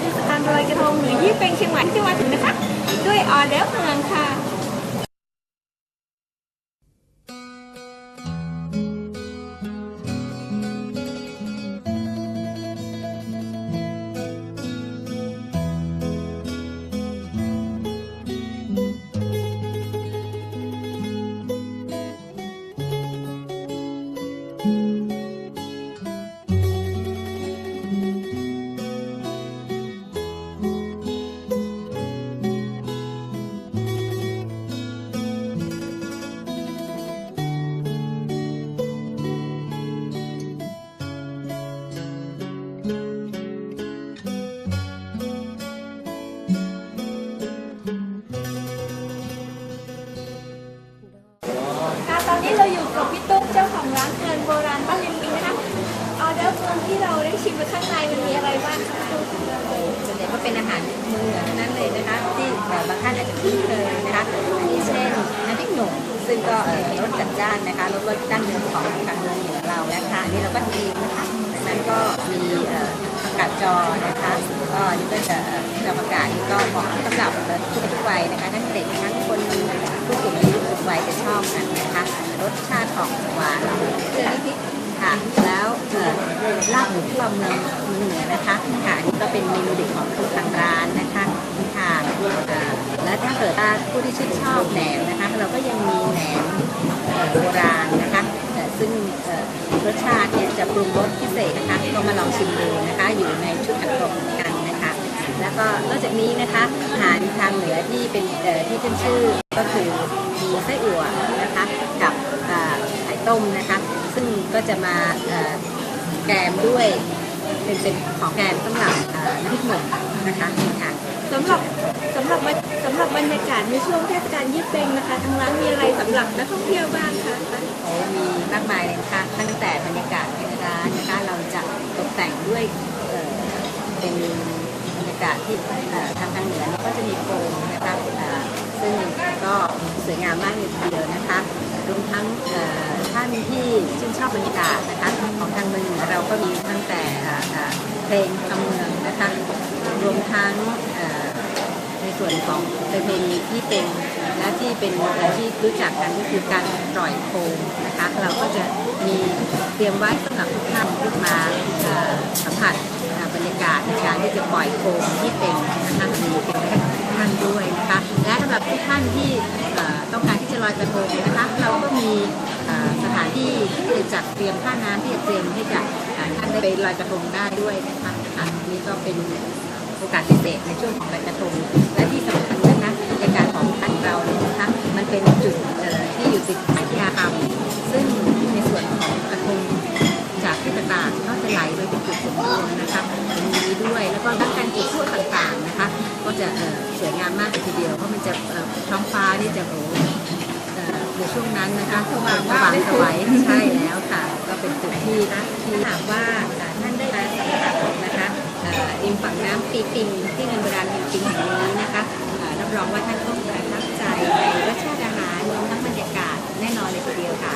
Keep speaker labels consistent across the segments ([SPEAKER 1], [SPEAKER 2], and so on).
[SPEAKER 1] เทศกาลลอยกระทงหรือยี่เป็งเชียงใหม่ที่มาถึงนะคะ ด้วยออเดอร์เมืองค่ะค่ะ เราอยู่กับพี่ตุ๊กเจ้าของร้านเงินโบราณบ้านริมปิงนะคะออเดอร์เมืองที่เราได้ชิมไปข้างในมันมีอะไรบ้างคะพี่ตุ๊ก
[SPEAKER 2] ส่วนใหญ่ก็เป็นอาหารมืองทั้งนั้นเลยนะคะที่เอ่บางท่านอาจจะคุ้นเคยนะคะอันนี้เช่นน้ำพริกหนุ่มซึ่งก็เอ่อรสจัดจ้านนะคะรสรสดั้งเดิมของทางเมืองเหนือเรานะคะอันนี้เราก็ทำเองนะคะจากนั้นก็มีเอ่อผักกาดจอนะคะ ก็นี่ก็จะเอ่อจอผักาดนี่ก็เหมาะสำหรับทุกทุกวัยนะคะทั้งเด็กทั้งคนผู้สูงอายุทุกวัยจะชอบกันนะคะรสชาติออกหวานเกลืองนิดๆค่ะแล้วเอ่อลาบหมูที่เราเมืองเหนือนะคะค่ะอันนี่ก็เป็นเมนูเด็ดของทางร้านนะคะค่ะแล้วถ้าเกิดว่าผู้ที่ชื่นชอบแหนมนะคะ เราก็ยังมีแหนมเอ่อโบราณนะคะซึ่งรสชาติเนี่ยจะปรุงรสพิเศษนะคะก็มาลองชิมดูนะคะ อยู่ในชุดผัดกรอบเหมือนกันนะคะ แล้วก็นอกจากนี้นะคะอาหารทางเหนือที่เป็นเอ่อที่ขึ้นชื่อก็คือมีไส้อั่วนะคะกับเอ่อไข่ต้มนะคะ ซึ่งก็จะมาเอ่อแกมด้วยเป็นเป็นของแกมสำหรับเอ่อน้ำพริกหนุ่มนะคะค่ะ
[SPEAKER 1] สำหรับสำหรับสำหรับบรรยากาศในช่วงเทศกาลยี่เป็งนะคะทางร้านมีอะไรสำหรับนักท่องเที่ยวบ้างคะ
[SPEAKER 2] โอ้มีมากมายเลยนะคะตั้งแต่บรรยากาศในร้านนะคะเราจะตกแต่งด้วยเอ่อเป็นบรรยา กาศที่ทางทางเหนือนี่ก็จะมีโคมนะคะซึ่งก็สวยงามมากเลยทีเดียวนะคะรวมทั้งท่านที่ชื่นชอบบรรยากาศนะคะของทางเมืองเหนือเราก็มีตั้งแต่เพลงคำเมืองนะคะรวมทั้งในส่วนของประเพณีที่เป็นและที่เป็นเอ่อที่รู้จักกันก็คือการปล่อยโคมนะคะเราก็จะมีเตรียมไว้สำหรับทุกท่านที่มาสัมผัส บรรยากาศในการที่จะปล่อยโคมที่เป็นนะคะมีเป็นให้ทุกท่านด้วยนะคะและสำหรับทุกท่านที่ต้องการที่จะลอยกระทงนะคะเราก็มีสถานที่ที่จะจัดเตรียมท่าน้ำที่จะเตรียมให้กับท่านได้ไปลอยกระทงได้ด้วยนะคะอะนี่ก็เป็นโอกาสพิเศษในช่วงของลอยกระทงและที่สำคัญนะคะบรรยากาศของท่านเรานะคะมันเป็นจุดที่อยู่ติดอาชญากรรมซึ่งในส่วนของกระทงจากที่ต่างๆก็จะไหลไปเป็นจุดสมบูรณ์นะคะ ด้วยแล้วก็ด้ารจุดพลุต่างๆนะคะ ก็จะสวยงามมากเลยทีเดียว เพราะมันจะท้องฟ้านี่จะโอ้โหในช่วงนั้นนะคะสว่างสว่างสวยใช่แล้วค่ะ ก็เป็นจุดที่ที่ถามว่าท่านได้มาสัมผัสนะคะเอ่อริมฝั่งน้ำปีปิงที่เงินโบราณปีปิงแห่งนี้นะคะรับรองว่าท่านต้องประทับใจในรสชาติอาหารรวมทั้งบรรยากาศแน่นอนเลยทีเดียวค่ะ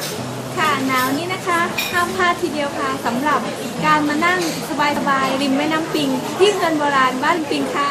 [SPEAKER 1] ค่ะหนาวนี้ นะคะห้ามพลาดทีเดียวค่ะสำหรับการมานั่งสบายๆริมแม่น้ำปิง ที่เงินโบราณบ้านปิงค่ะ